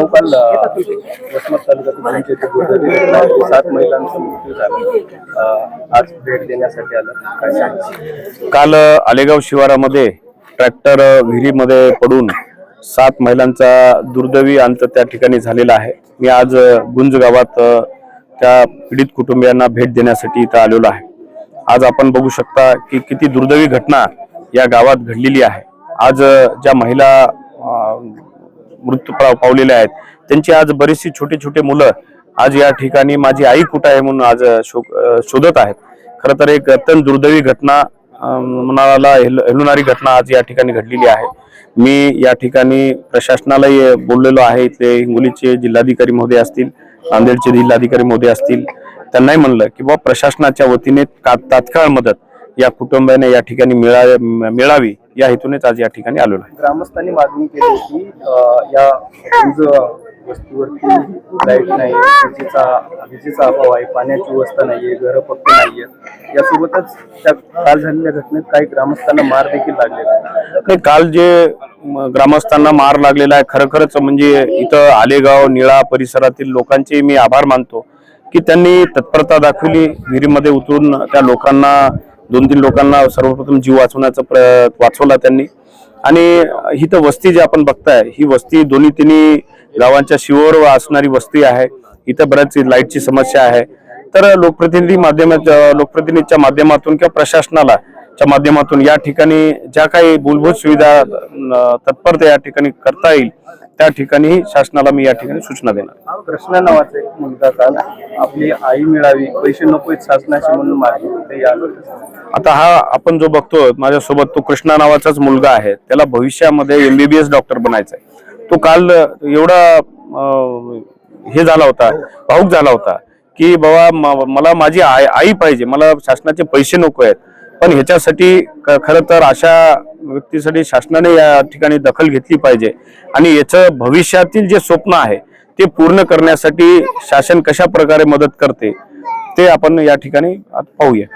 भाऊ काल वसमत तालुक्यातील सात महिलांचा मृत्यू झाला. आज भेट देण्यासाठी आलं. काल आलेगाव शिवारामध्ये ट्रॅक्टर विहिरीमध्ये पडून सात महिलांचा दुर्दैवी अंत त्या ठिकाणी झालेला आहे. मी आज गुंज गावात त्या पीडित कुटुंबियांना भेट देण्यासाठी इथं आलेलो आहे. आज आपण बघू शकता की किती दुर्दैवी घटना या गावात घडलेली आहे. आज ज्या महिला मृत्यू पाव- आहेत. त्यांची आज बरीचशी छोटे छोटे मुलं आज या ठिकाणी माझी आई कुठं आहे म्हणून आज शो- शोधत आहेत. खरं तर एक अत्यंत दुर्दैवी घटना मनाला हेल- घटना आज या ठिकाणी घडलेली आहे. मी या ठिकाणी प्रशासनालाही बोललेलो आहे. इथले हिंगोलीचे जिल्हाधिकारी महोदय असतील नांदेडचे जिल्हाधिकारी महोदय असतील त्यांनाही म्हणलं की बाबा प्रशासनाच्या वतीने का- तात्काळ मदत या कुटुंबाने या ठिकाणी मिळा मिळावी. या हेतूनेच आज या ठिकाणी आलेलो आहे. ग्रामस्थांनी मागणी केली की या वस्तीवरती लाइट नाही विजेचा विजेचा अभाव आहे पाण्याची व्यवस्था नाहीये घरं पक्के नाहीये यासोबतच त्या काल झालेल्या घटनेत काही ग्रामस्थांना मार देखील लागलेला आहे. नाही काल जे ग्रामस्थांना मार लागलेला आहे खरोखरच म्हणजे इथं आलेगाव निळा परिसरातील लोकांचे मी आभार मानतो की त्यांनी तत्परता दाखवली विहिरीमध्ये उतरून त्या लोकांना दोन तीन लोकांना सर्वप्रथम जीव वाचवण्याचा प्र वाचवला त्यांनी. आणि ही तर वस्ती जी आपण बघताय ही वस्ती दोन्ही तिन्ही गावांच्या शिवर असणारी वस्ती आहे. इथं बऱ्याच लाईटची समस्या आहे. तर लोकप्रतिनिधी माध्यमाच्या लोकप्रतिनिधीच्या माध्यमातून किंवा प्रशासनाला च्या माध्यमातून या ठिकाणी ज्या काही मूलभूत सुविधा तत्परता या ठिकाणी करता येईल त्या ठिकाणी शासनाला मी या ठिकाणी सूचना देणार. कृष्णा नावाचा एक मुलगा काल आपली आई मिळावी पैसे नको आहेत शासनाशी म्हणून मागणी आता हा आपण जो बघतो माझ्यासोबत तो कृष्णा नावाचाच मुलगा आहे. त्याला भविष्यामध्ये एमबीबीएस डॉक्टर बनायचा आहे तो काल एवढा हे झाला होता भाऊक झाला होता की बाबा मला माझी आई आई पाहिजे मला शासनाचे पैसे नको आहेत. पण ह्याच्यासाठी क- खरं तर अशा व्यक्तीसाठी शासनाने या ठिकाणी दखल घेतली पाहिजे. आणि याचं भविष्यातील जे स्वप्न आहे ते पूर्ण करण्यासाठी शासन कशा प्रकारे मदत करते ते आपण या ठिकाणी पाहूया.